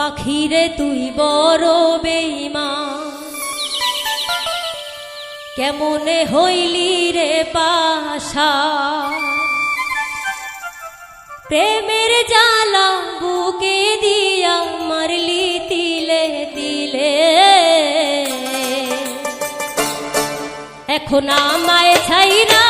পাখিরে তুই বড় বেইমা কেমনে হইলি রে পাশা? প্রেমের জালা বুকে দিয়া মারলি তিলে তিলে। এখন আমায় ছাইরা